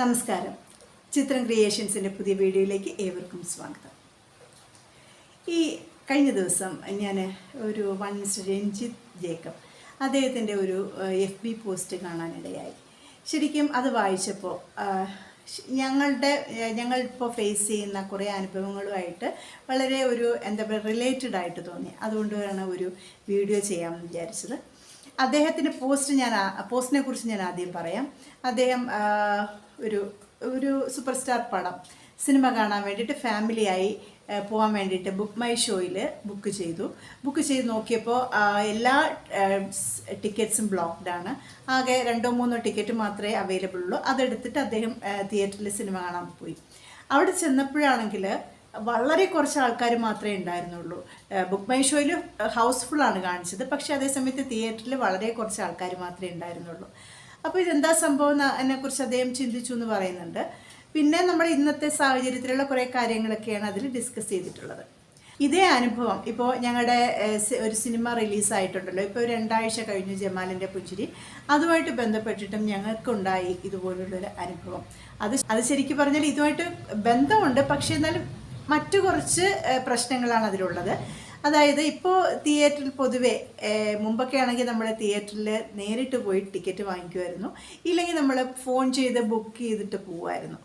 നമസ്കാരം. ചിത്രം ക്രിയേഷൻസിന്റെ പുതിയ വീഡിയോയിലേക്ക് ഏവർക്കും സ്വാഗതം. ഈ കഴിഞ്ഞ ദിവസം ഞാൻ ഒരു വൺ മിസ്റ്റർ രഞ്ജിത്ത് ജേക്കബ് അദ്ദേഹത്തിന്റെ ഒരു എഫ് ബി പോസ്റ്റ് കാണാനിടയായി. ശരിക്കും അത് വായിച്ചപ്പോൾ ഞങ്ങളുടെ ഞങ്ങൾ ഇപ്പോൾ ഫേസ് ചെയ്യുന്ന കുറേ അനുഭവങ്ങളുമായിട്ട് വളരെ ഒരു എന്താ പറയുക റിലേറ്റഡ് ആയിട്ട് തോന്നി. അതുകൊണ്ടാണ് ഒരു വീഡിയോ ചെയ്യാമെന്ന് വിചാരിച്ചത്. അദ്ദേഹത്തിന്റെ പോസ്റ്റ് ഞാൻ പോസ്റ്റിനെ കുറിച്ച് ഞാൻ ആദ്യം പറയാം. അദ്ദേഹം ഒരു ഒരു സൂപ്പർ സ്റ്റാർ പടം. സിനിമ കാണാൻ വേണ്ടിയിട്ട് ഫാമിലിയായി പോകാൻ വേണ്ടിയിട്ട് ബുക്ക് മൈ ഷോയിൽ ബുക്ക് ചെയ്തു. ബുക്ക് ചെയ്ത് നോക്കിയപ്പോൾ എല്ലാ ടിക്കറ്റ്സും ബ്ലോക്ക്ഡ് ആണ്. ആകെ രണ്ടോ മൂന്നോ ടിക്കറ്റ് മാത്രമേ അവൈലബിൾ ഉള്ളൂ. അതെടുത്തിട്ട് അദ്ദേഹം തിയേറ്ററിൽ സിനിമ കാണാൻ പോയി. അവിടെ ചെന്നപ്പോഴാണെങ്കിൽ വളരെ കുറച്ച് ആൾക്കാർ മാത്രമേ ഉണ്ടായിരുന്നുള്ളൂ. ബുക്ക് മൈ ഷോയിൽ ഹൗസ്ഫുള്ളാണ് കാണിച്ചത്. പക്ഷേ അതേസമയത്ത് തിയേറ്ററിൽ വളരെ കുറച്ച് ആൾക്കാർ മാത്രമേ ഉണ്ടായിരുന്നുള്ളൂ. അപ്പോൾ ഇതെന്താ സംഭവം എന്നെക്കുറിച്ച് അദ്ദേഹം ചിന്തിച്ചു എന്ന് പറയുന്നുണ്ട്. പിന്നെ നമ്മുടെ ഇന്നത്തെ സാഹചര്യത്തിലുള്ള കുറേ കാര്യങ്ങളൊക്കെയാണ് അതിൽ ഡിസ്കസ് ചെയ്തിട്ടുള്ളത്. ഇതേ അനുഭവം ഇപ്പോൾ ഞങ്ങളുടെ ഒരു സിനിമ റിലീസായിട്ടുണ്ടല്ലോ. ഇപ്പോൾ രണ്ടാഴ്ച കഴിഞ്ഞു ജമാലിന്റെ പുഞ്ചിരി. അതുമായിട്ട് ബന്ധപ്പെട്ടിട്ടും ഞങ്ങൾക്കുണ്ടായി ഇതുപോലുള്ളൊരു അനുഭവം. അത് അത് ശരിക്കും പറഞ്ഞാൽ ഇതുമായിട്ട് ബന്ധമുണ്ട്. പക്ഷേ എന്നാലും മറ്റു കുറച്ച് പ്രശ്നങ്ങളാണ് അതിലുള്ളത്. അതായത് ഇപ്പോൾ തിയേറ്ററിൽ പൊതുവെ മുമ്പൊക്കെ ആണെങ്കിൽ നമ്മൾ തിയേറ്ററിൽ നേരിട്ട് പോയി ടിക്കറ്റ് വാങ്ങിക്കുമായിരുന്നു ഇല്ലെങ്കിൽ നമ്മൾ ഫോൺ ചെയ്ത് ബുക്ക് ചെയ്തിട്ട് പോകുമായിരുന്നു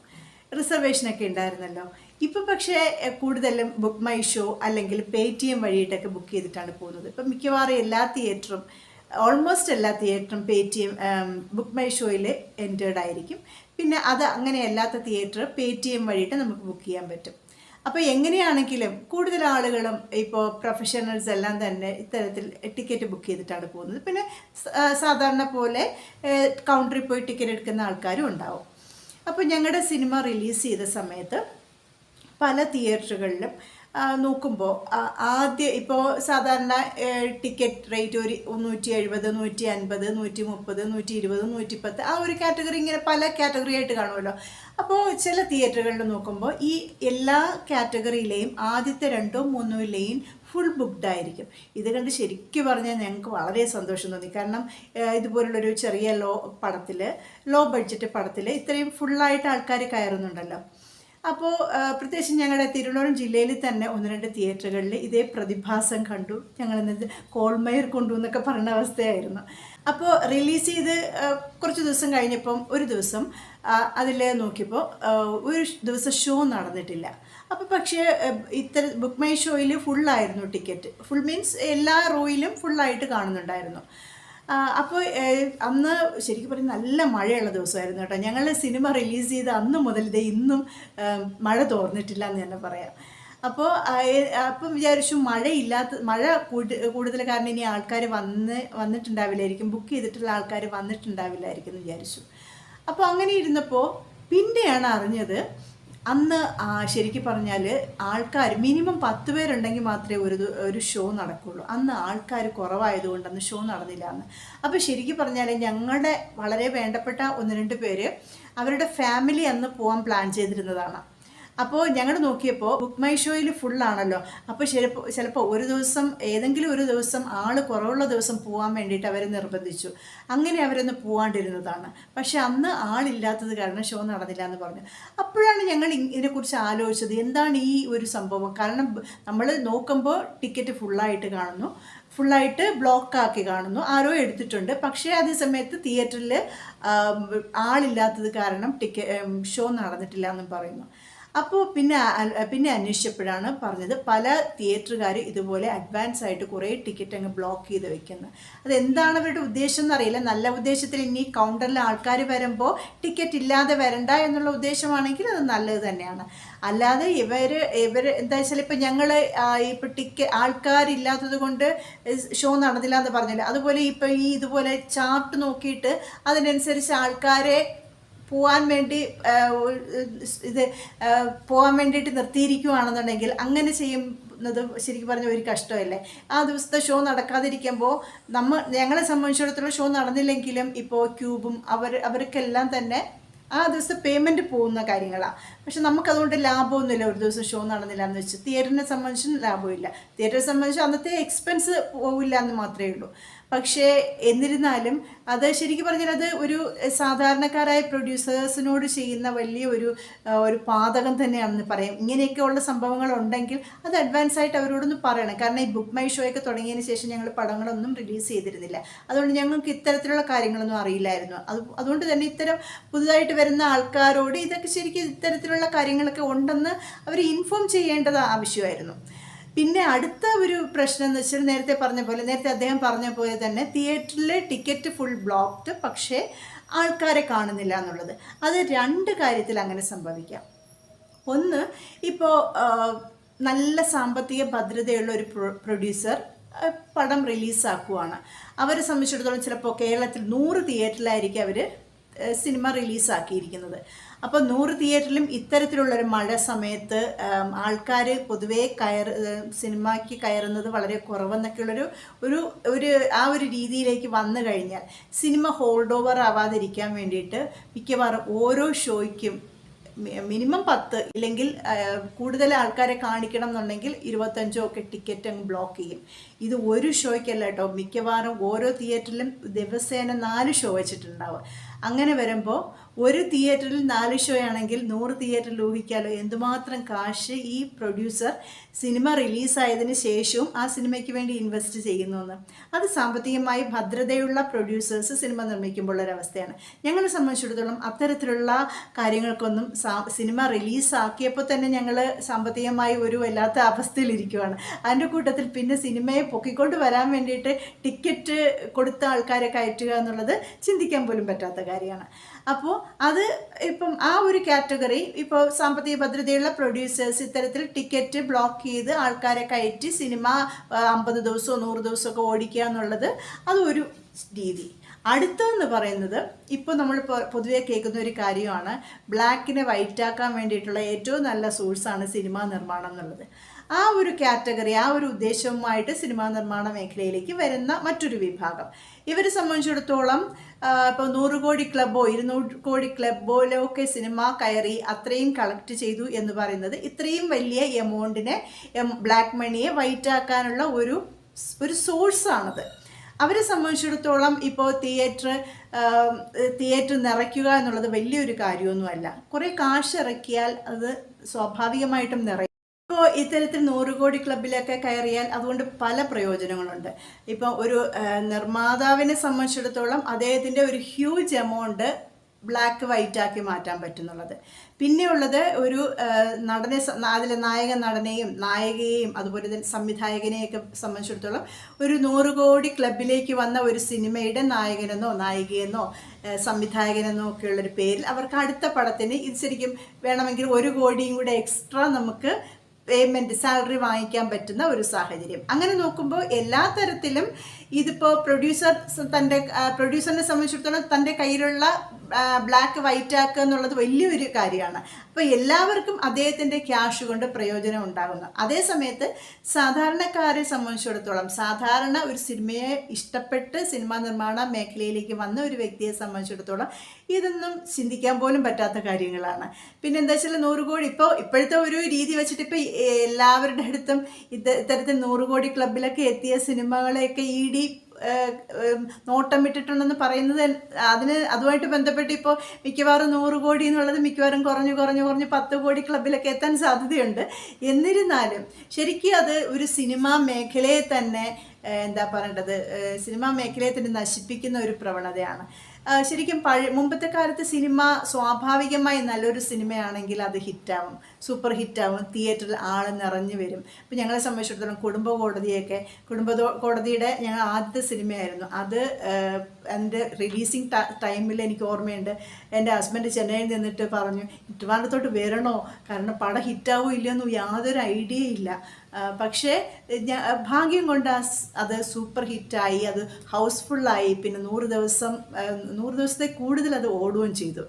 റിസർവേഷനൊക്കെ ഉണ്ടായിരുന്നല്ലോ. ഇപ്പം പക്ഷേ കൂടുതലും ബുക്ക് മൈ ഷോ അല്ലെങ്കിൽ പേ ടി എം വഴിയിട്ടൊക്കെ ബുക്ക് ചെയ്തിട്ടാണ് പോകുന്നത്. ഇപ്പം മിക്കവാറും എല്ലാ തിയേറ്ററും ഓൾമോസ്റ്റ് എല്ലാ തിയേറ്ററും Paytm book my ഷോയിൽ എന്റേർഡ് ആയിരിക്കും. പിന്നെ അത് അങ്ങനെ അല്ലാത്ത തിയേറ്റർ പേ ടി എം വഴിയിട്ട് നമുക്ക് ബുക്ക് ചെയ്യാൻ പറ്റും. അപ്പോൾ എങ്ങനെയാണെങ്കിലും കൂടുതൽ ആളുകളും ഇപ്പോൾ പ്രൊഫഷണൽസ് എല്ലാം തന്നെ ഇത്തരത്തിൽ ടിക്കറ്റ് ബുക്ക് ചെയ്തിട്ടാണ് പോകുന്നത്. പിന്നെ സാധാരണ പോലെ കൗണ്ടറിൽ പോയി ടിക്കറ്റ് എടുക്കുന്ന ആൾക്കാരും ഉണ്ടാവും. അപ്പോൾ ഞങ്ങളുടെ സിനിമ റിലീസ് ചെയ്ത സമയത്ത് പല തിയേറ്ററുകളിലും നോക്കുമ്പോൾ ആദ്യം ഇപ്പോൾ സാധാരണ ടിക്കറ്റ് റേറ്റ് ഒരു നൂറ്റി എഴുപത് നൂറ്റി അൻപത് നൂറ്റി മുപ്പത് നൂറ്റി ഇരുപത് നൂറ്റി പത്ത് ആ ഒരു കാറ്റഗറി ഇങ്ങനെ പല കാറ്റഗറി ആയിട്ട് കാണുമല്ലോ. അപ്പോൾ ചില തിയേറ്ററുകളിൽ നോക്കുമ്പോൾ ഈ എല്ലാ കാറ്റഗറിയിലെയും ആദ്യത്തെ രണ്ടോ മൂന്നോ ലെയിൻ ഫുൾ ബുക്ക്ഡ് ആയിരിക്കും. ഇത് കണ്ട് ശരിക്കും പറഞ്ഞാൽ ഞങ്ങൾക്ക് വളരെ സന്തോഷം തോന്നി. കാരണം ഇതുപോലുള്ളൊരു ചെറിയ ലോ പടത്തിൽ ലോ ബഡ്ജറ്റ് പടത്തിൽ ഇത്രയും ഫുള്ളായിട്ട് ആൾക്കാർ കയറുന്നുണ്ടല്ലോ. അപ്പോൾ പ്രത്യേകിച്ച് ഞങ്ങളുടെ തിരുവനന്തപുരം ജില്ലയിൽ തന്നെ ഒന്ന് രണ്ട് തിയേറ്ററുകളിൽ ഇതേ പ്രതിഭാസം കണ്ടു. ഞങ്ങൾ എന്നത് കോൾമയർ കൊണ്ടു എന്നൊക്കെ പറഞ്ഞ അവസ്ഥയായിരുന്നു. അപ്പോൾ റിലീസ് ചെയ്ത് കുറച്ച് ദിവസം കഴിഞ്ഞപ്പം ഒരു ദിവസം അതിൽ നോക്കിയപ്പോൾ ഒരു ദിവസം ഷോ നടന്നിട്ടില്ല. അപ്പോൾ പക്ഷേ ഇത്തരം ബുക്ക് മൈ ഷോയിൽ ഫുള്ളായിരുന്നു ടിക്കറ്റ്. ഫുൾ മീൻസ് എല്ലാ റോയിലും ഫുള്ളായിട്ട് കാണുന്നുണ്ടായിരുന്നു. അപ്പോൾ അന്ന് ശരിക്കും പറഞ്ഞാൽ നല്ല മഴയുള്ള ദിവസമായിരുന്നു കേട്ടോ. ഞങ്ങൾ സിനിമ റിലീസ് ചെയ്ത അന്ന് മുതൽ ഇത് ഇന്നും മഴ തോർന്നിട്ടില്ല എന്ന് തന്നെ പറയാം. അപ്പോൾ അപ്പം വിചാരിച്ചു മഴയില്ലാത്ത മഴ കൂടു- കൂടുതൽ കാരണം ഇനി ആൾക്കാർ വന്ന് വന്നിട്ടുണ്ടാവില്ലായിരിക്കും ബുക്ക് ചെയ്തിട്ടുള്ള ആൾക്കാർ വന്നിട്ടുണ്ടാവില്ലായിരിക്കും എന്ന് വിചാരിച്ചു. അപ്പോൾ അങ്ങനെ ഇരുന്നപ്പോൾ പിന്നെയാണ് അറിഞ്ഞത് അന്ന് ശരിക്കും പറഞ്ഞാൽ ആൾക്കാർ മിനിമം പത്ത് പേരുണ്ടെങ്കിൽ മാത്രമേ ഒരു ഒരു ഷോ നടക്കുള്ളൂ. അന്ന് ആൾക്കാർ കുറവായതുകൊണ്ട് അന്ന് ഷോ നടന്നില്ല എന്ന് അപ്പോൾ ശരിക്കും പറഞ്ഞാൽ ഞങ്ങളുടെ വളരെ വേണ്ടപ്പെട്ട ഒന്ന് രണ്ട് പേര് അവരുടെ ഫാമിലി അന്ന് പോകാൻ പ്ലാൻ ചെയ്തിരുന്നതാണ്. അപ്പോൾ ഞങ്ങൾ നോക്കിയപ്പോൾ ബുക്ക് മൈ ഷോയിൽ ഫുള്ളാണല്ലോ അപ്പോൾ ചിലപ്പോൾ ചിലപ്പോൾ ഒരു ദിവസം ഏതെങ്കിലും ഒരു ദിവസം ആൾ കുറവുള്ള ദിവസം പോകാൻ വേണ്ടിയിട്ട് അവരെ നിർബന്ധിച്ചു. അങ്ങനെ അവരൊന്ന് പോകാണ്ടിരുന്നതാണ് പക്ഷെ അന്ന് ആളില്ലാത്തത് കാരണം ഷോ നടന്നില്ല എന്ന് പറഞ്ഞു. അപ്പോഴാണ് ഞങ്ങൾ ഇതിനെക്കുറിച്ച് ആലോചിച്ചത്. എന്താണ് ഈ ഒരു സംഭവം? കാരണം നമ്മൾ നോക്കുമ്പോൾ ടിക്കറ്റ് ഫുള്ളായിട്ട് കാണുന്നു. ഫുള്ളായിട്ട് ബ്ലോക്കാക്കി കാണുന്നു. ആരോ എടുത്തിട്ടുണ്ട്. പക്ഷേ അതേ സമയത്ത് തിയേറ്ററിൽ ആളില്ലാത്തത് കാരണം ടിക്കറ്റ് ഷോ നടന്നിട്ടില്ല എന്നും പറയുന്നു. അപ്പോൾ പിന്നെ പിന്നെ അന്വേഷിച്ചപ്പോഴാണ് പറഞ്ഞത് പല തിയേറ്ററുകാർ ഇതുപോലെ അഡ്വാൻസ് ആയിട്ട് കുറേ ടിക്കറ്റ് അങ്ങ് ബ്ലോക്ക് ചെയ്ത് വെക്കുന്നത് അതെന്താണ് അവരുടെ ഉദ്ദേശം എന്നറിയില്ല. നല്ല ഉദ്ദേശത്തിൽ ഇനി കൗണ്ടറിൽ ആൾക്കാർ വരുമ്പോൾ ടിക്കറ്റ് ഇല്ലാതെ വരണ്ട എന്നുള്ള ഉദ്ദേശമാണെങ്കിൽ അത് നല്ലത് തന്നെയാണ്. അല്ലാതെ ഇവർ ഇവർ എന്താ വെച്ചാൽ ഇപ്പം ഞങ്ങൾ ഇപ്പം ടിക്കറ്റ് ആൾക്കാരില്ലാത്തത് കൊണ്ട് ഷോ നടന്നില്ല എന്ന് പറഞ്ഞില്ല. അതുപോലെ ഇപ്പം ഈ ഇതുപോലെ ചാർട്ട് നോക്കിയിട്ട് അതിനനുസരിച്ച് ആൾക്കാരെ പോവാൻ വേണ്ടി ഇത് പോകാൻ വേണ്ടിയിട്ട് നിർത്തിയിരിക്കുവാണെന്നുണ്ടെങ്കിൽ അങ്ങനെ ചെയ്യുന്നത് ശരിക്കും പറഞ്ഞ ഒരു കഷ്ടമല്ലേ? ആ ദിവസത്തെ ഷോ നടക്കാതിരിക്കുമ്പോൾ നമ്മൾ ഞങ്ങളെ സംബന്ധിച്ചിടത്തോളം ഷോ നടന്നില്ലെങ്കിലും ഇപ്പോൾ ക്യൂബും അവർ അവർക്കെല്ലാം തന്നെ ആ ദിവസം പേയ്മെന്റ് പോകുന്ന കാര്യങ്ങളാണ് പക്ഷെ നമുക്കതുകൊണ്ട് ലാഭമൊന്നുമില്ല ഒരു ദിവസം ഷോ നടന്നില്ല എന്ന് വെച്ച്. തിയേറ്ററിനെ സംബന്ധിച്ചും ലാഭമില്ല. തിയേറ്ററെ സംബന്ധിച്ച് അന്നത്തെ എക്സ്പെൻസ് പോവില്ല എന്ന് മാത്രമേ ഉള്ളൂ. പക്ഷേ എന്നിരുന്നാലും അത് ശരിക്കും പറഞ്ഞാൽ അത് ഒരു സാധാരണക്കാരായ പ്രൊഡ്യൂസേഴ്സിനോട് ചെയ്യുന്ന വലിയ ഒരു ഒരു പാതകം തന്നെയാണെന്ന് പറയാം. ഇങ്ങനെയൊക്കെ ഉള്ള സംഭവങ്ങൾ ഉണ്ടെങ്കിൽ അത് അഡ്വാൻസ് ആയിട്ട് അവരോടൊന്ന് പറയണം. കാരണം ഈ ബുക്ക് മൈ ഷോ ഒക്കെ തുടങ്ങിയതിന് ശേഷം ഞങ്ങൾ പടങ്ങളൊന്നും റിലീസ് ചെയ്തിരുന്നില്ല. അതുകൊണ്ട് ഞങ്ങൾക്ക് ഇത്തരത്തിലുള്ള കാര്യങ്ങളൊന്നും അറിയില്ലായിരുന്നു. അത് അതുകൊണ്ട് തന്നെ ഇത്തരം പുതുതായിട്ട് വരുന്ന ആൾക്കാരോട് ഇതൊക്കെ ശരിക്കും ഇത്തരത്തിലുള്ള കാര്യങ്ങളൊക്കെ ഉണ്ടെന്ന് അവർ ഇൻഫോം ചെയ്യേണ്ടത് ആവശ്യമായിരുന്നു. പിന്നെ അടുത്ത ഒരു പ്രശ്നം എന്ന് വെച്ചാൽ നേരത്തെ പറഞ്ഞ പോലെ നേരത്തെ അദ്ദേഹം പറഞ്ഞ പോലെ തന്നെ തിയേറ്ററിലെ ടിക്കറ്റ് ഫുൾ ബ്ലോക്ക്ഡ് പക്ഷേ ആൾക്കാരെ കാണുന്നില്ല എന്നുള്ളത്. അത് രണ്ട് കാര്യത്തിൽ അങ്ങനെ സംഭവിക്കാം. ഒന്ന് ഇപ്പോൾ നല്ല സാമ്പത്തിക ഭദ്രതയുള്ള ഒരു പ്രൊഡ്യൂസർ പടം റിലീസാക്കുവാണ് അവരെ സംബന്ധിച്ചിടത്തോളം ചിലപ്പോൾ കേരളത്തിൽ നൂറ് തിയേറ്ററിലായിരിക്കും അവർ സിനിമ റിലീസാക്കിയിരിക്കുന്നത് അപ്പോൾ നൂറ് തിയേറ്ററിലും ഇത്തരത്തിലുള്ളൊരു മഴ സമയത്ത് ആൾക്കാർ പൊതുവേ കയർ സിനിമയ്ക്ക് കയറുന്നത് വളരെ കുറവെന്നൊക്കെയുള്ളൊരു ഒരു ഒരു ആ ഒരു രീതിയിലേക്ക് വന്നു കഴിഞ്ഞാൽ സിനിമ ഹോൾഡ് ഓവർ ആവാതിരിക്കാൻ വേണ്ടിയിട്ട് മിക്കവാറും ഓരോ ഷോയ്ക്കും മിനിമം പത്ത് ഇല്ലെങ്കിൽ കൂടുതൽ ആൾക്കാരെ കാണിക്കണം എന്നുണ്ടെങ്കിൽ ഇരുപത്തഞ്ചോ ഒക്കെ ടിക്കറ്റ് അങ്ങ് ബ്ലോക്ക് ചെയ്യും. ഇത് ഒരു ഷോയ്ക്കല്ല കേട്ടോ. മിക്കവാറും ഓരോ തിയേറ്ററിലും ദിവസേന നാല് ഷോ വെച്ചിട്ടുണ്ടാവും അങ്ങനെ വരുമ്പോൾ ഒരു തിയേറ്ററിൽ നാല് ഷോ ആണെങ്കിൽ നൂറ് തിയേറ്ററിൽ ഊഹിക്കാലോ? എന്തുമാത്രം കാശ് ഈ പ്രൊഡ്യൂസർ സിനിമ റിലീസായതിന് ശേഷവും ആ സിനിമയ്ക്ക് വേണ്ടി ഇൻവെസ്റ്റ് ചെയ്യുന്നു എന്ന് അത് സാമ്പത്തികമായി ഭദ്രതയുള്ള പ്രൊഡ്യൂസേഴ്സ് സിനിമ നിർമ്മിക്കുമ്പോൾ ഒരവസ്ഥയാണ്. ഞങ്ങളെ സംബന്ധിച്ചിടത്തോളം അത്തരത്തിലുള്ള കാര്യങ്ങൾക്കൊന്നും സിനിമ റിലീസാക്കിയപ്പോൾ തന്നെ ഞങ്ങൾ സാമ്പത്തികമായി ഒരു വല്ലാത്ത അവസ്ഥയിലിരിക്കുവാണ് അതിന്റെ കൂട്ടത്തിൽ പിന്നെ സിനിമയെ പൊക്കിക്കൊണ്ട് വരാൻ വേണ്ടിയിട്ട് ടിക്കറ്റ് കൊടുത്ത ആൾക്കാരെ കയറ്റുക എന്നുള്ളത് ചിന്തിക്കാൻ പോലും പറ്റാത്ത കാര്യമാണ്. അപ്പോൾ അത് ഇപ്പം ആ ഒരു കാറ്റഗറി ഇപ്പോൾ സാമ്പത്തിക ഭദ്രതയുള്ള പ്രൊഡ്യൂസേഴ്സ് ഇത്തരത്തിൽ ടിക്കറ്റ് ബ്ലോക്ക് ചെയ്ത് ആൾക്കാരെ കയറ്റി സിനിമ അമ്പത് ദിവസമോ നൂറ് ദിവസമൊക്കെ ഓടിക്കുക എന്നുള്ളത് അതൊരു രീതി. അടുത്തതെന്ന് പറയുന്നത് ഇപ്പോൾ നമ്മൾ പൊതുവെ കേൾക്കുന്ന ഒരു കാര്യമാണ് ബ്ലാക്കിനെ വൈറ്റാക്കാൻ വേണ്ടിയിട്ടുള്ള ഏറ്റവും നല്ല സോഴ്സാണ് സിനിമാ നിർമ്മാണം എന്നുള്ളത്. ആ ഒരു കാറ്റഗറി ആ ഒരു ഉദ്ദേശവുമായിട്ട് സിനിമാ നിർമ്മാണ മേഖലയിലേക്ക് വരുന്ന മറ്റൊരു വിഭാഗം. ഇവരെ സംബന്ധിച്ചിടത്തോളം ഇപ്പോൾ നൂറ് കോടി ക്ലബ്ബോ ഇരുന്നൂറ് കോടി ക്ലബോയിലോ ഒക്കെ സിനിമ കയറി അത്രയും കളക്ട് ചെയ്തു എന്ന് പറയുന്നത് ഇത്രയും വലിയ എമൗണ്ടിനെ ബ്ലാക്ക് മണിയെ വൈറ്റ് ആക്കാനുള്ള ഒരു ഒരു സോഴ്സാണത്. അവരെ സംബന്ധിച്ചിടത്തോളം ഇപ്പോൾ തിയേറ്റർ തിയേറ്റർ നിറയ്ക്കുക എന്നുള്ളത് വലിയൊരു കാര്യമൊന്നുമല്ല. കുറേ കാശ് ഇറക്കിയാൽ അത് സ്വാഭാവികമായിട്ടും നിറയും. ഇപ്പോൾ ഇത്തരത്തിൽ നൂറ് കോടി ക്ലബിലൊക്കെ കയറിയാൽ അതുകൊണ്ട് പല പ്രയോജനങ്ങളുണ്ട്. ഇപ്പോൾ ഒരു നിർമ്മാതാവിനെ സംബന്ധിച്ചിടത്തോളം അദ്ദേഹത്തിന്റെ ഒരു ഹ്യൂജ് എമൗണ്ട് ബ്ലാക്ക് വൈറ്റ് ആക്കി മാറ്റാൻ പറ്റുന്നുള്ളത്. പിന്നെയുള്ളത് ഒരു നടനെ അതിലെ നായക നടനെയും നായികയെയും അതുപോലെ തന്നെ സംവിധായകനെയൊക്കെ സംബന്ധിച്ചിടത്തോളം ഒരു നൂറ് കോടി ക്ലബിലേക്ക് വന്ന ഒരു സിനിമയുടെ നായകനെന്നോ നായികയെന്നോ സംവിധായകനെന്നോ ഒക്കെയുള്ളൊരു പേരിൽ അവർക്ക് അടുത്ത പടത്തിന് ഇത് ശരിക്കും വേണമെങ്കിൽ ഒരു കോടിയും കൂടെ എക്സ്ട്രാ നമുക്ക് പേയ്മെന്റ് സാലറി വാങ്ങിക്കാൻ പറ്റുന്ന ഒരു സാഹചര്യം. അങ്ങനെ നോക്കുമ്പോൾ എല്ലാ തരത്തിലും ഇതിപ്പോൾ പ്രൊഡ്യൂസർ തന്റെ പ്രൊഡ്യൂസറിനെ സംബന്ധിച്ചിടത്തോളം തന്റെ കയ്യിലുള്ള ബ്ലാക്ക് വൈറ്റ് ആക്കുക എന്നുള്ളത് വലിയൊരു കാര്യമാണ്. അപ്പോൾ എല്ലാവർക്കും അദ്ദേഹത്തിന്റെ ക്യാഷ് കൊണ്ട് പ്രയോജനം ഉണ്ടാകുന്നു. അതേ സമയത്ത് സാധാരണക്കാരെ സംബന്ധിച്ചിടത്തോളം സാധാരണ ഒരു സിനിമയെ ഇഷ്ടപ്പെട്ട് സിനിമാ നിർമ്മാണ മേഖലയിലേക്ക് വന്ന ഒരു വ്യക്തിയെ സംബന്ധിച്ചിടത്തോളം ഇതൊന്നും ചിന്തിക്കാൻ പോലും പറ്റാത്ത കാര്യങ്ങളാണ്. പിന്നെ എന്താ വെച്ചാൽ നൂറ് കോടി ഇപ്പോൾ ഇപ്പോഴത്തെ ഒരു രീതി വെച്ചിട്ട് ഇപ്പോൾ എല്ലാവരുടെ അടുത്തും ഇത്തരത്തിൽ നൂറ് കോടി ക്ലബിലൊക്കെ എത്തിയ സിനിമകളെയൊക്കെ ഇ ഡി നോട്ടം വിട്ടിട്ടുണ്ടെന്ന് പറയുന്നത് അതിന് അതുമായിട്ട് ബന്ധപ്പെട്ട് ഇപ്പോൾ മിക്കവാറും നൂറ് കോടി എന്നുള്ളത് മിക്കവാറും കുറഞ്ഞു കുറഞ്ഞു കുറഞ്ഞ് പത്ത് കോടി ക്ലബിലൊക്കെ എത്താൻ സാധ്യതയുണ്ട്. എന്നിരുന്നാലും ശരിക്കും അത് ഒരു സിനിമാ മേഖലയെ തന്നെ എന്താ പറയേണ്ടത്? സിനിമാ മേഖലയെ തന്നെ നശിപ്പിക്കുന്ന ഒരു പ്രവണതയാണ്. ശരിക്കും പഴയ മുമ്പത്തെ കാലത്ത് സിനിമ സ്വാഭാവികമായി നല്ലൊരു സിനിമയാണെങ്കിൽ അത് ഹിറ്റാവും. സൂപ്പർ ഹിറ്റാവും. തിയേറ്ററിൽ ആൾ നിറഞ്ഞു വരും. ഇപ്പം ഞങ്ങളെ സംബന്ധിച്ചിടത്തോളം കുടുംബ കോടതിയൊക്കെ കുടുംബ കോടതിയുടെ ഞങ്ങൾ ആദ്യത്തെ സിനിമയായിരുന്നു. അത് എന്റെ റിലീസിങ് ടൈമിൽ എനിക്ക് ഓർമ്മയുണ്ട്. എന്റെ ഹസ്ബൻഡ് ചെന്നൈയിൽ നിന്നിട്ട് പറഞ്ഞു ട്രിവാൻഡ്രത്തോട്ട് വരണോ? കാരണം പടം ഹിറ്റാവോ ഇല്ലയെന്ന് യാതൊരു ഐഡിയ ഇല്ല. പക്ഷേ ഭാഗ്യം കൊണ്ട് അത് സൂപ്പർ ഹിറ്റായി അത് ഹൗസ്ഫുള്ളായി. പിന്നെ നൂറ് ദിവസം നൂറ് ദിവസത്തെ കൂടുതൽ അത് ഓടുകയും ചെയ്തു.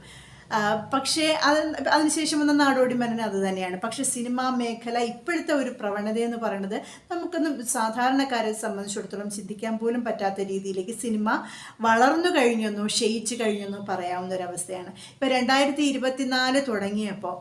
പക്ഷേ അത് അതിനുശേഷം വന്ന നാടോടി മരണം അത് തന്നെയാണ്. പക്ഷേ സിനിമാ മേഖല ഇപ്പോഴത്തെ ഒരു പ്രവണത എന്ന് പറയുന്നത് നമുക്കൊന്നും സാധാരണക്കാരെ സംബന്ധിച്ചിടത്തോളം ചിന്തിക്കാൻ പോലും പറ്റാത്ത രീതിയിലേക്ക് സിനിമ വളർന്നു കഴിഞ്ഞെന്നോ ക്ഷയിച്ചു കഴിഞ്ഞെന്നോ പറയാവുന്ന ഒരു അവസ്ഥയാണ് ഇപ്പോൾ രണ്ടായിരത്തി ഇരുപത്തിനാല് തുടങ്ങിയപ്പോൾ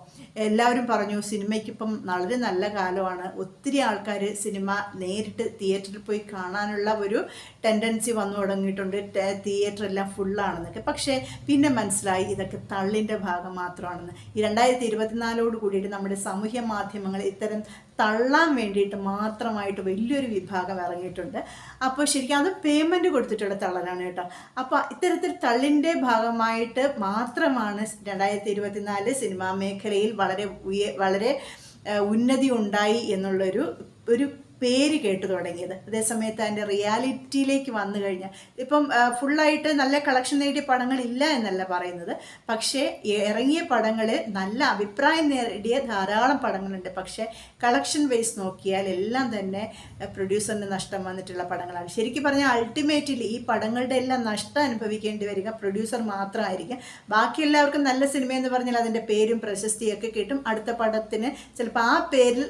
എല്ലാവരും പറഞ്ഞു സിനിമയ്ക്കിപ്പം വളരെ നല്ല കാലമാണ്. ഒത്തിരി ആൾക്കാർ സിനിമ നേരിട്ട് തിയേറ്ററിൽ പോയി കാണാനുള്ള ഒരു ടെൻഡൻസി വന്നു തുടങ്ങിയിട്ടുണ്ട്. തിയേറ്റർ എല്ലാം ഫുള്ളാണെന്നൊക്കെ പക്ഷേ പിന്നെ മനസ്സിലായി ഇതൊക്കെ തള്ളിന്റെ ഭാഗം മാത്രമാണെന്ന്. ഈ രണ്ടായിരത്തി ഇരുപത്തിനാലോട് കൂടിയിട്ട് നമ്മുടെ സാമൂഹ്യ മാധ്യമങ്ങൾ ഇത്തരം തള്ളാൻ വേണ്ടിയിട്ട് മാത്രമായിട്ട് വലിയൊരു വിഭാഗം ഇറങ്ങിയിട്ടുണ്ട്. അപ്പോൾ ശരിക്കും അത് പേയ്മെന്റ് കൊടുത്തിട്ടുള്ള തള്ളലാണ് കേട്ടോ. അപ്പോൾ ഇത്തരത്തിൽ തള്ളിന്റെ ഭാഗമായിട്ട് മാത്രമാണ് രണ്ടായിരത്തി ഇരുപത്തിനാല് സിനിമാ മേഖലയിൽ വളരെ വളരെ ഉന്നതി ഉണ്ടായി എന്നുള്ളൊരു ഒരു പേര് കേട്ടു തുടങ്ങിയത്. അതേസമയത്ത് അതിന്റെ റിയാലിറ്റിയിലേക്ക് വന്നു കഴിഞ്ഞാൽ ഇപ്പം ഫുള്ളായിട്ട് നല്ല കളക്ഷൻ നേടിയ പടങ്ങളില്ല എന്നല്ല പറയുന്നത്. പക്ഷേ ഇറങ്ങിയ പടങ്ങൾ നല്ല അഭിപ്രായം നേടിയ ധാരാളം പടങ്ങളുണ്ട്. പക്ഷേ കളക്ഷൻ വൈസ് നോക്കിയാൽ എല്ലാം തന്നെ പ്രൊഡ്യൂസറിന് നഷ്ടം വന്നിട്ടുള്ള പടങ്ങളാണ്. ശരിക്കും പറഞ്ഞാൽ അൾട്ടിമേറ്റ്ലി ഈ പടങ്ങളുടെ എല്ലാം നഷ്ടം അനുഭവിക്കേണ്ടി വരിക പ്രൊഡ്യൂസർ മാത്രമായിരിക്കും. ബാക്കി എല്ലാവർക്കും നല്ല സിനിമ എന്ന് പറഞ്ഞാൽ അതിന്റെ പേരും പ്രശസ്തിയൊക്കെ കിട്ടും. അടുത്ത പടത്തിന് ചിലപ്പോൾ ആ പേരിൽ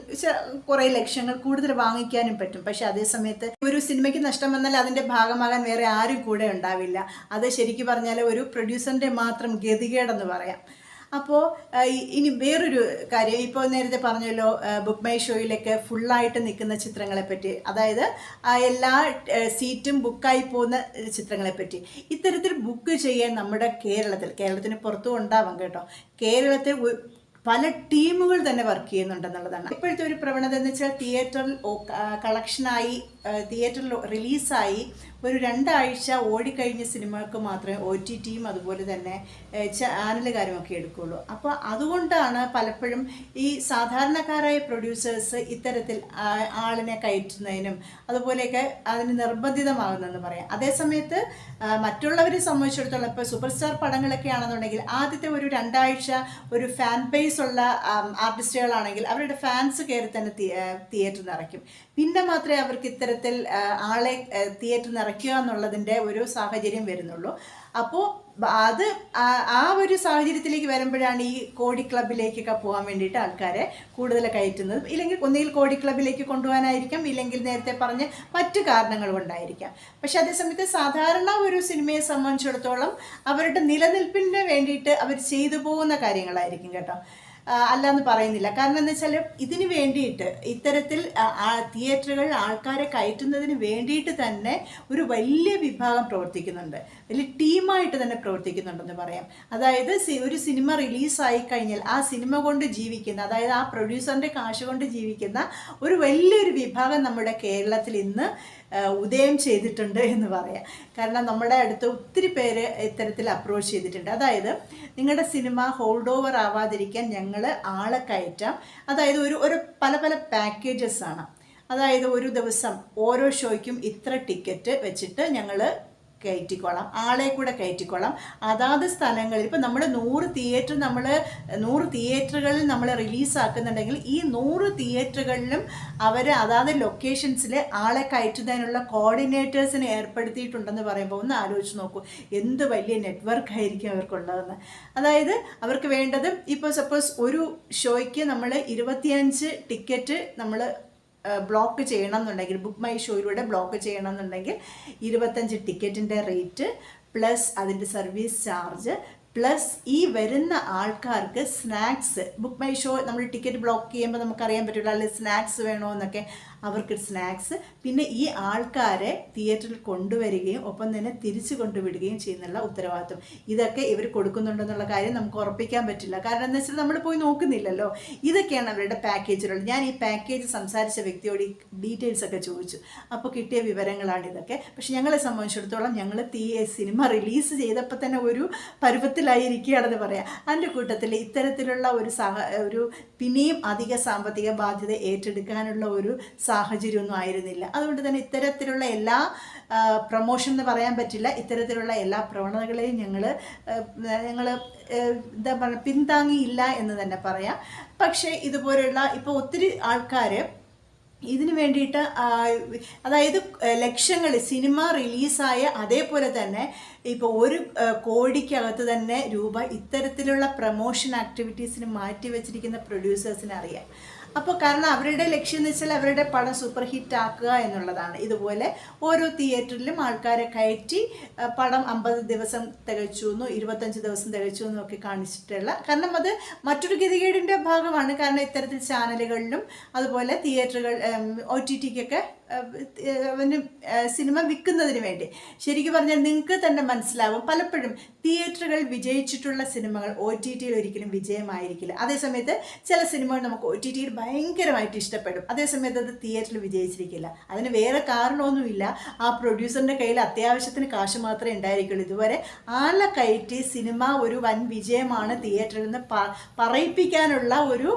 കുറേ ലക്ഷങ്ങൾ കൂടുതൽ വാങ്ങിക്കാനും പറ്റും. പക്ഷെ അതേ സമയത്ത് ഒരു സിനിമയ്ക്ക് നഷ്ടം വന്നാൽ അതിന്റെ ഭാഗമാകാൻ വേറെ ആരും കൂടെ ഉണ്ടാവില്ല. അത് ശരിക്കും പറഞ്ഞാൽ ഒരു പ്രൊഡ്യൂസറിന്റെ മാത്രം ഗതികേടെന്ന് പറയാം. അപ്പോൾ ഇനി വേറൊരു കാര്യം. ഇപ്പോൾ നേരത്തെ പറഞ്ഞല്ലോ ബുക്ക് മൈ ഷോയിലൊക്കെ ഫുള്ളായിട്ട് നിൽക്കുന്ന ചിത്രങ്ങളെ പറ്റി. അതായത് എല്ലാ സീറ്റും ബുക്കായി പോകുന്ന ചിത്രങ്ങളെ പറ്റി. ഇത്തരത്തിൽ ബുക്ക് ചെയ്യാൻ നമ്മുടെ കേരളത്തിൽ കേരളത്തിന് പുറത്തും ഉണ്ടാവാം കേട്ടോ. കേരളത്തിൽ പല ടീമുകൾ തന്നെ വർക്ക് ചെയ്യുന്നുണ്ടെന്നുള്ളതാണ് ഇപ്പോഴത്തെ ഒരു പ്രവണത എന്ന് വെച്ചാൽ തിയേറ്ററിൽ കളക്ഷനായി തിയേറ്ററിൽ റിലീസായി ഒരു രണ്ടാഴ്ച ഓടിക്കഴിഞ്ഞ സിനിമകൾക്ക് മാത്രമേ ഒ ടി ടിയും അതുപോലെ തന്നെ ചാനലുകാരുമൊക്കെ എടുക്കുകയുള്ളൂ. അപ്പോൾ അതുകൊണ്ടാണ് പലപ്പോഴും ഈ സാധാരണക്കാരായ പ്രൊഡ്യൂസേഴ്സ് ഇത്തരത്തിൽ ആളിനെ കയറ്റുന്നതിനും അതുപോലെയൊക്കെ അതിന് നിർബന്ധിതമാകുന്നതെന്ന് പറയാം. അതേസമയത്ത് മറ്റുള്ളവരെ സംബന്ധിച്ചിടത്തോളം ഇപ്പോൾ സൂപ്പർ സ്റ്റാർ പടങ്ങളൊക്കെ ആണെന്നുണ്ടെങ്കിൽ ആദ്യത്തെ ഒരു രണ്ടാഴ്ച ഒരു ഫാൻ ബേസ് ഉള്ള ആർട്ടിസ്റ്റുകളാണെങ്കിൽ അവരുടെ ഫാൻസ് കയറി തന്നെ തിയേറ്റർ നിറയ്ക്കും പിന്നെ മാത്രമേ അവർക്ക് ഇത്തരത്തിൽ ആ, ആളെ തിയേറ്റർ നിറയ്ക്കുക എന്നുള്ളതിന്റെ ഒരു സാഹചര്യം വരുന്നുള്ളൂ. അപ്പോൾ അത് ആ ഒരു സാഹചര്യത്തിലേക്ക് വരുമ്പോഴാണ് ഈ കോടി ക്ലബിലേക്കൊക്കെ പോകാൻ വേണ്ടിയിട്ട് ആൾക്കാരെ കൂടുതൽ കയറ്റുന്നത്. ഇല്ലെങ്കിൽ ഒന്നുകിൽ കോടി ക്ലബിലേക്ക് കൊണ്ടുപോകാനായിരിക്കാം ഇല്ലെങ്കിൽ നേരത്തെ പറഞ്ഞ മറ്റു കാരണങ്ങൾ കൊണ്ടായിരിക്കാം. പക്ഷെ അതേസമയത്ത് സാധാരണ ഒരു സിനിമയെ സംബന്ധിച്ചിടത്തോളം അവരുടെ നിലനിൽപ്പിന് വേണ്ടിയിട്ട് അവർ ചെയ്തു പോകുന്ന കാര്യങ്ങളായിരിക്കും കേട്ടോ. ആ, അല്ലാന്ന് പറയുന്നില്ല. കാരണം എന്ന് വെച്ചാൽ ഇതിന് വേണ്ടിയിട്ട് ഇത്തരത്തിൽ തിയേറ്ററുകൾ ആൾക്കാരെ കയറ്റുന്നതിന് വേണ്ടിയിട്ട് തന്നെ ഒരു വലിയ വിഭാഗം പ്രവർത്തിക്കുന്നുണ്ട്. വലിയ ടീമായിട്ട് തന്നെ പ്രവർത്തിക്കുന്നുണ്ടെന്ന് പറയാം. അതായത് ഒരു സിനിമ റിലീസായി കഴിഞ്ഞാൽ ആ സിനിമ കൊണ്ട് ജീവിക്കുന്ന അതായത് ആ പ്രൊഡ്യൂസറിന്റെ കാശ് കൊണ്ട് ജീവിക്കുന്ന ഒരു വലിയൊരു വിഭാഗം നമ്മുടെ കേരളത്തിൽ ഇന്ന് ഉദയം ചെയ്തിട്ടുണ്ട് എന്ന് പറയാം. കാരണം നമ്മുടെ അടുത്ത് ഒത്തിരി പേര് ഇത്തരത്തിൽ അപ്രോച്ച് ചെയ്തിട്ടുണ്ട്. അതായത് നിങ്ങളുടെ സിനിമ ഹോൾഡ് ഓവർ ആവാതിരിക്കാൻ ഞങ്ങൾ ആളെ കയറ്റാം. അതായത് ഒരു ഒരു പല പല പാക്കേജസ് ആണ്. അതായത് ഒരു ദിവസം ഓരോ ഷോയ്ക്കും ഇത്ര ടിക്കറ്റ് വെച്ചിട്ട് ഞങ്ങൾ കയറ്റിക്കോളാം. ആളെ കൂടെ കയറ്റിക്കോളാം. അതാത് സ്ഥലങ്ങളിൽ ഇപ്പം നമ്മൾ നൂറ് തിയേറ്റർ നമ്മൾ നൂറ് തിയേറ്ററുകളിൽ നമ്മൾ റിലീസാക്കുന്നുണ്ടെങ്കിൽ ഈ നൂറ് തിയേറ്ററുകളിലും അവർ അതാത് ലൊക്കേഷൻസിൽ ആളെ കയറ്റുന്നതിനുള്ള കോർഡിനേറ്റേഴ്സിനെ ഏർപ്പെടുത്തിയിട്ടുണ്ടെന്ന് പറയുമ്പോൾ ഒന്ന് ആലോചിച്ച് നോക്കൂ. എന്ത് വലിയ നെറ്റ്വർക്ക് ആയിരിക്കും അവർക്കുള്ളതെന്ന്. അതായത് അവർക്ക് വേണ്ടത് ഇപ്പോൾ സപ്പോസ് ഒരു ഷോയ്ക്ക് നമ്മൾ ഇരുപത്തിയഞ്ച് ടിക്കറ്റ് നമ്മൾ ബ്ലോക്ക് ചെയ്യണം എന്നുണ്ടെങ്കിൽ ബുക്ക് മൈ ഷോയിലൂടെ ബ്ലോക്ക് ചെയ്യണം എന്നുണ്ടെങ്കിൽ ഇരുപത്തഞ്ച് ടിക്കറ്റിന്റെ റേറ്റ് പ്ലസ് അതിന്റെ സർവീസ് ചാർജ് പ്ലസ് ഈ വരുന്ന ആൾക്കാർക്ക് സ്നാക്സ് ബുക്ക് മൈ ഷോ നമ്മൾ ടിക്കറ്റ് ബ്ലോക്ക് ചെയ്യുമ്പോൾ നമുക്കറിയാൻ പറ്റില്ല അല്ലെങ്കിൽ സ്നാക്സ് വേണോ എന്നൊക്കെ. അവർക്ക് സ്നാക്സ് പിന്നെ ഈ ആൾക്കാരെ തിയേറ്ററിൽ കൊണ്ടുവരികയും ഒപ്പം തന്നെ തിരിച്ചു കൊണ്ടുവിടുകയും ചെയ്യുന്നുള്ള ഉത്തരവാദിത്വം. ഇതൊക്കെ ഇവർ കൊടുക്കുന്നുണ്ടെന്നുള്ള കാര്യം നമുക്ക് ഉറപ്പിക്കാൻ പറ്റില്ല. കാരണം എന്താ വെച്ചാൽ നമ്മൾ പോയി നോക്കുന്നില്ലല്ലോ. ഇതൊക്കെയാണ് അവരുടെ പാക്കേജുകൾ ഞാൻ ഈ പാക്കേജ് സംസാരിച്ച വ്യക്തിയോട് ഈ ഡീറ്റെയിൽസ് ഒക്കെ ചോദിച്ചു. അപ്പോൾ കിട്ടിയ വിവരങ്ങളാണ് ഇതൊക്കെ. പക്ഷെ ഞങ്ങളെ സംബന്ധിച്ചിടത്തോളം ഞങ്ങൾ തീ സിനിമ റിലീസ് ചെയ്തപ്പോൾ തന്നെ ഒരു പരുവത്തിലായിരിക്കുകയാണെന്ന് പറയാം. അതിന്റെ കൂട്ടത്തിൽ ഇത്തരത്തിലുള്ള ഒരു സഹ ഒരു പിന്നെയും അധിക സാമ്പത്തിക ബാധ്യത ഏറ്റെടുക്കാനുള്ള ഒരു സാഹചര്യമൊന്നും ആയിരുന്നില്ല. അതുകൊണ്ട് തന്നെ ഇത്തരത്തിലുള്ള എല്ലാ പ്രൊമോഷൻ എന്ന് പറയാൻ പറ്റില്ല. ഇത്തരത്തിലുള്ള എല്ലാ പ്രവണതകളെയും ഞങ്ങൾ ഞങ്ങൾ എന്താ പറയുക പിന്താങ്ങിയില്ല എന്ന് തന്നെ പറയാം. പക്ഷേ ഇതുപോലെയുള്ള ഇപ്പോൾ ഒത്തിരി ആൾക്കാർ ഇതിന് വേണ്ടിയിട്ട് അതായത് ലക്ഷങ്ങൾ സിനിമ റിലീസായ അതേപോലെ തന്നെ ഇപ്പോൾ ഒരു കോടിക്കകത്ത് തന്നെ രൂപ ഇത്തരത്തിലുള്ള പ്രൊമോഷൻ ആക്ടിവിറ്റീസിന് മാറ്റി വെച്ചിരിക്കുന്ന പ്രൊഡ്യൂസേഴ്സിന് അറിയാം. അപ്പോൾ കാരണം അവരുടെ ലക്ഷ്യം എന്ന് വെച്ചാൽ അവരുടെ പടം സൂപ്പർ ഹിറ്റ് ആക്കുക എന്നുള്ളതാണ്. ഇതുപോലെ ഓരോ തിയേറ്ററിലും ആൾക്കാരെ കയറ്റി പടം അമ്പത് ദിവസം തികച്ചു എന്നോ ഇരുപത്തഞ്ച് ദിവസം തികച്ചു എന്നോ ഒക്കെ കാണിച്ചിട്ടുള്ള കാരണം അത് മറ്റൊരു ഗതികേടിന്റെ ഭാഗമാണ്. കാരണം ഇത്തരത്തിൽ ചാനലുകളിലും അതുപോലെ തിയേറ്ററുകൾ ഒ ടി ടിക്കൊക്കെ അവന് സിനിമ വിൽക്കുന്നതിന് വേണ്ടി. ശരിക്കും പറഞ്ഞാൽ നിങ്ങൾക്ക് തന്നെ മനസ്സിലാവും പലപ്പോഴും തിയേറ്ററുകൾ വിജയിച്ചിട്ടുള്ള സിനിമകൾ ഒ ടി ടിയിൽ ഒരിക്കലും വിജയമായിരിക്കില്ല. അതേസമയത്ത് ചില സിനിമകൾ നമുക്ക് ഒ ടി ടിയിൽ ഭയങ്കരമായിട്ട് ഇഷ്ടപ്പെടും. അതേസമയത്ത് അത് തിയേറ്ററിൽ വിജയിച്ചിരിക്കില്ല. അതിന് വേറെ കാരണമൊന്നുമില്ല. ആ പ്രൊഡ്യൂസറിന്റെ കയ്യിൽ അത്യാവശ്യത്തിന് കാശ് മാത്രമേ ഉണ്ടായിരിക്കുള്ളൂ. ഇതുവരെ ആല കയറ്റി സിനിമ ഒരു വൻ വിജയമാണ് തിയേറ്ററിൽ നിന്ന് പറയിപ്പിക്കാനുള്ള ഒരു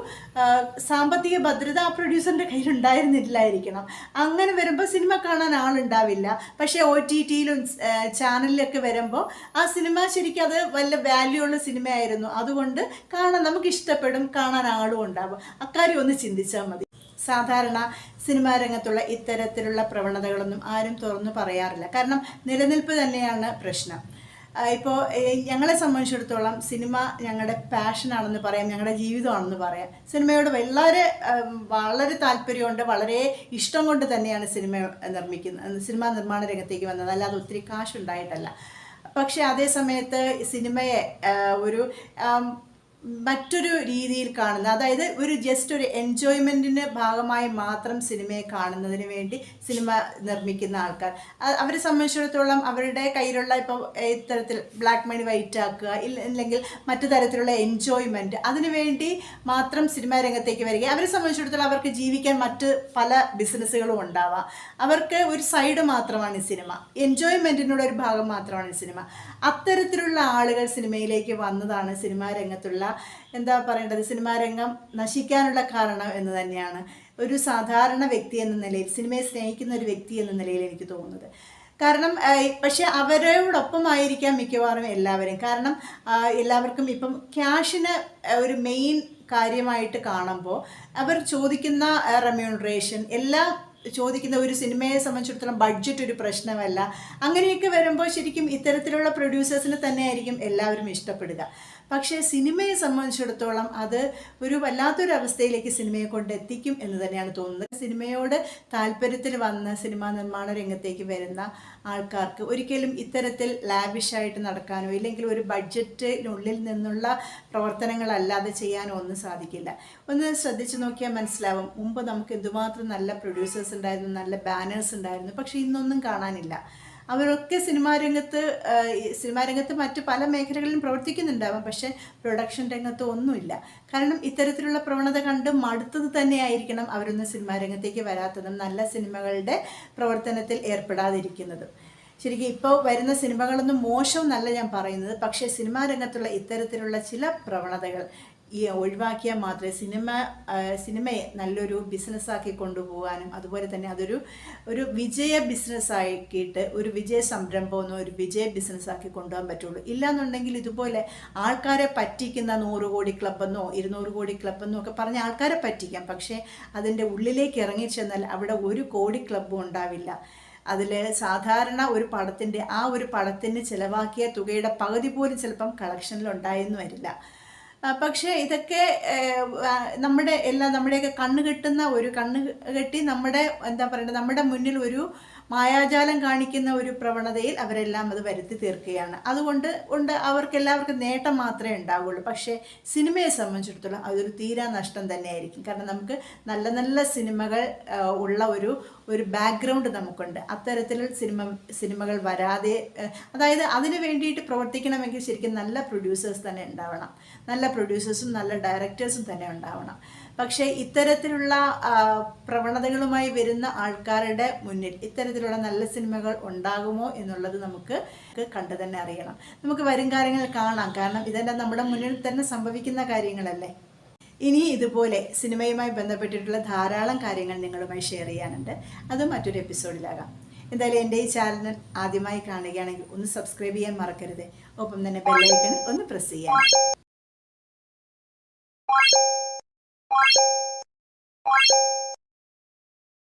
സാമ്പത്തിക ഭദ്രത ആ പ്രൊഡ്യൂസറിന്റെ കയ്യിൽ ഉണ്ടായിരുന്നില്ലായിരിക്കണം. അങ്ങനെ വരുമ്പോൾ സിനിമ കാണാൻ ആളുണ്ടാവില്ല. പക്ഷേ ഒ ടി ടിയിലും ചാനലിലൊക്കെ വരുമ്പോൾ ആ സിനിമ ശരിക്കും അത് വല്ല വാല്യൂ ഉള്ള സിനിമയായിരുന്നു. അതുകൊണ്ട് കാണാൻ നമുക്ക് ഇഷ്ടപ്പെടും കാണാൻ ആളും ഉണ്ടാവും. അക്കാര്യം ഒന്ന് ചിന്തിച്ചാൽ മതി. സാധാരണ സിനിമാ രംഗത്തുള്ള ഇത്തരത്തിലുള്ള പ്രവണതകളൊന്നും ആരും തുറന്നു പറയാറില്ല. കാരണം നിലനിൽപ്പ് തന്നെയാണ് പ്രശ്നം. ഇപ്പോൾ ഞങ്ങളെ സംബന്ധിച്ചിടത്തോളം സിനിമ ഞങ്ങളുടെ പാഷനാണെന്ന് പറയാം ഞങ്ങളുടെ ജീവിതമാണെന്ന് പറയാം. സിനിമയോട് വളരെ വളരെ താല്പര്യമുണ്ട് വളരെ ഇഷ്ടം കൊണ്ട് തന്നെയാണ് സിനിമ നിർമ്മിക്കുന്നത് സിനിമാ നിർമ്മാണ രംഗത്തേക്ക് വന്നത്. അല്ലാതെ ഒത്തിരി കാശുണ്ടായിട്ടല്ല. പക്ഷേ അതേ സമയത്ത് സിനിമയെ ഒരു മറ്റൊരു രീതിയിൽ കാണുന്നത്. അതായത് ഒരു ജസ്റ്റ് ഒരു എൻജോയ്മെന്റിന് ഭാഗമായി മാത്രം സിനിമയെ കാണുന്നതിന് വേണ്ടി സിനിമ നിർമ്മിക്കുന്ന ആൾക്കാർ. അവരെ സംബന്ധിച്ചിടത്തോളം അവരുടെ കയ്യിലുള്ള ഇപ്പോൾ ഇത്തരത്തിൽ ബ്ലാക്ക് മണി വൈറ്റ് ആക്കുക അല്ലെങ്കിൽ മറ്റു തരത്തിലുള്ള എൻജോയ്മെന്റ് അതിനു വേണ്ടി മാത്രം സിനിമാ രംഗത്തേക്ക് വരിക. അവരെ സംബന്ധിച്ചിടത്തോളം അവർക്ക് ജീവിക്കാൻ മറ്റ് പല ബിസിനസ്സുകളും ഉണ്ടാവാം. അവർക്ക് ഒരു സൈഡ് മാത്രമാണ് ഈ സിനിമ. എൻജോയ്മെന്റിനുള്ള ഒരു ഭാഗം മാത്രമാണ് സിനിമ. അത്തരത്തിലുള്ള ആളുകൾ സിനിമയിലേക്ക് വന്നതാണ് സിനിമാ രംഗത്തുള്ള എന്താ പറയേണ്ടത്? സിനിമാ രംഗം നശിക്കാനുള്ള കാരണം എന്ന് തന്നെയാണ്. ഒരു സാധാരണ വ്യക്തി എന്ന നിലയിൽ സിനിമയെ സ്നേഹിക്കുന്ന ഒരു വ്യക്തി എന്ന നിലയിൽ എനിക്ക് തോന്നുന്നത്. കാരണം പക്ഷെ അവരോടൊപ്പം ആയിരിക്കാം മിക്കവാറും എല്ലാവരും. കാരണം എല്ലാവർക്കും ഇപ്പം ക്യാഷിന് ഒരു മെയിൻ കാര്യമായിട്ട് കാണുമ്പോൾ അവർ ചോദിക്കുന്ന റെമ്യൂണറേഷൻ എല്ലാം ചോദിക്കുന്ന ഒരു സിനിമയെ സംബന്ധിച്ചിടത്തോളം ബഡ്ജറ്റ് ഒരു പ്രശ്നമല്ല. അങ്ങനെയൊക്കെ വരുമ്പോൾ ശരിക്കും ഇത്തരത്തിലുള്ള പ്രൊഡ്യൂസേഴ്സിനെ തന്നെയായിരിക്കും എല്ലാവരും ഇഷ്ടപ്പെടുക. പക്ഷേ സിനിമയെ സംബന്ധിച്ചിടത്തോളം അത് ഒരു വല്ലാത്തൊരു അവസ്ഥയിലേക്ക് സിനിമയെ കൊണ്ടെത്തിക്കും എന്ന് തന്നെയാണ് തോന്നുന്നത്. സിനിമയോട് താല്പര്യത്തിൽ വന്ന സിനിമാ നിർമ്മാണ രംഗത്തേക്ക് വരുന്ന ആൾക്കാർക്ക് ഒരിക്കലും ഇത്തരത്തിൽ ലാവിഷായിട്ട് നടക്കാനോ ഇല്ലെങ്കിൽ ഒരു ബഡ്ജറ്റിനുള്ളിൽ നിന്നുള്ള പ്രവർത്തനങ്ങളല്ലാതെ ചെയ്യാനോ ഒന്നും സാധിക്കില്ല. ഒന്ന് ശ്രദ്ധിച്ചു നോക്കിയാൽ മനസ്സിലാവും. മുമ്പ് നമുക്ക് എന്തുമാത്രം നല്ല പ്രൊഡ്യൂസേഴ്സ് ഉണ്ടായിരുന്നു നല്ല ബാനേഴ്സ് ഉണ്ടായിരുന്നു പക്ഷേ ഇന്നൊന്നും കാണാനില്ല. അവരൊക്കെ സിനിമാ രംഗത്ത് സിനിമാ രംഗത്ത് മറ്റ് പല മേഖലകളിലും പ്രവർത്തിക്കുന്നുണ്ടാവാം പക്ഷേ പ്രൊഡക്ഷൻ രംഗത്ത് ഒന്നുമില്ല. കാരണം ഇത്തരത്തിലുള്ള പ്രവണത കണ്ട് മടുത്തത് തന്നെയായിരിക്കണം അവരൊന്നും സിനിമാ രംഗത്തേക്ക് വരാത്തതും നല്ല സിനിമകളുടെ പ്രവർത്തനത്തിൽ ഏർപ്പെടാതിരിക്കുന്നതും. ശരിക്കും ഇപ്പോൾ വരുന്ന സിനിമകളൊന്നും മോശമെന്നല്ല ഞാൻ പറയുന്നത് പക്ഷേ സിനിമാ രംഗത്തുള്ള ഇത്തരത്തിലുള്ള ചില പ്രവണതകൾ ഈ ഒഴിവാക്കിയാൽ മാത്രമേ സിനിമ സിനിമയെ നല്ലൊരു ബിസിനസ്സാക്കി കൊണ്ടുപോകാനും അതുപോലെ തന്നെ അതൊരു ഒരു വിജയ ബിസിനസ്സാക്കിയിട്ട് ഒരു വിജയ സംരംഭം ഒരു വിജയ ബിസിനസ്സാക്കി കൊണ്ടുപോകാൻ പറ്റുള്ളൂ. ഇല്ലാന്നുണ്ടെങ്കിൽ ഇതുപോലെ ആൾക്കാരെ പറ്റിക്കുന്ന നൂറ് കോടി ക്ലബ്ബെന്നോ ഇരുന്നൂറ് കോടി ക്ലബ്ബെന്നോ ഒക്കെ പറഞ്ഞ് ആൾക്കാരെ പറ്റിക്കാം. പക്ഷേ അതിന്റെ ഉള്ളിലേക്ക് ഇറങ്ങി ചെന്നാൽ അവിടെ ഒരു കോടി ക്ലബ്ബും ഉണ്ടാവില്ല. അതിൽ സാധാരണ ഒരു പടത്തിന്റെ ആ ഒരു പടത്തിന് ചിലവാക്കിയ തുകയുടെ പകുതി പോലും ചിലപ്പം കളക്ഷനിൽ ഉണ്ടായെന്ന് വരില്ല. പക്ഷേ ഇതൊക്കെ നമ്മുടെ എല്ലാ നമ്മുടെയൊക്കെ കണ്ണ് കെട്ടുന്ന ഒരു കണ്ണ് കെട്ടി നമ്മുടെ എന്താ പറയുക നമ്മുടെ മുന്നിൽ ഒരു മായാജാലം കാണിക്കുന്ന ഒരു പ്രവണതയിൽ അവരെല്ലാം അത് വരുത്തി തീർക്കുകയാണ്. അതുകൊണ്ട് ഉണ്ട് അവർക്ക് എല്ലാവർക്കും നേട്ടം മാത്രമേ ഉണ്ടാവുള്ളൂ പക്ഷേ സിനിമയെ സംബന്ധിച്ചിടത്തോളം അതൊരു തീരാ നഷ്ടം തന്നെയായിരിക്കും. കാരണം നമുക്ക് നല്ല നല്ല സിനിമകൾ ഉള്ള ഒരു ഒരു ബാക്ക്ഗ്രൗണ്ട് നമുക്കുണ്ട്. അത്തരത്തിൽ സിനിമ സിനിമകൾ വരാതെ അതായത് അതിന് വേണ്ടിയിട്ട് പ്രവർത്തിക്കണമെങ്കിൽ ശരിക്കും നല്ല പ്രൊഡ്യൂസേഴ്സ് തന്നെ ഉണ്ടാവണം. നല്ല പ്രൊഡ്യൂസേഴ്സും നല്ല ഡയറക്ടേഴ്സും തന്നെ ഉണ്ടാവണം. പക്ഷേ ഇത്തരത്തിലുള്ള പ്രവണതകളുമായി വരുന്ന ആൾക്കാരുടെ മുന്നിൽ ഇത്തരത്തിലുള്ള നല്ല സിനിമകൾ ഉണ്ടാകുമോ എന്നുള്ളത് നമുക്ക് കണ്ടു തന്നെ അറിയണം. നമുക്ക് വരും കാര്യങ്ങൾ കാണാം. കാരണം ഇതെല്ലാം നമ്മുടെ മുന്നിൽ തന്നെ സംഭവിക്കുന്ന കാര്യങ്ങളല്ലേ? ഇനി ഇതുപോലെ സിനിമയുമായി ബന്ധപ്പെട്ടിട്ടുള്ള ധാരാളം കാര്യങ്ങൾ നിങ്ങളുമായി ഷെയർ ചെയ്യാനുണ്ട്. അത് മറ്റൊരു എപ്പിസോഡിലാകാം എന്തായാലും എന്റെ ഈ ചാനൽ ആദ്യമായി കാണുകയാണെങ്കിൽ ഒന്ന് സബ്സ്ക്രൈബ് ചെയ്യാൻ മറക്കരുത്. ഒപ്പം തന്നെ ബെല്ലൈക്കൺ ഒന്ന് പ്രസ് ചെയ്യാൻ.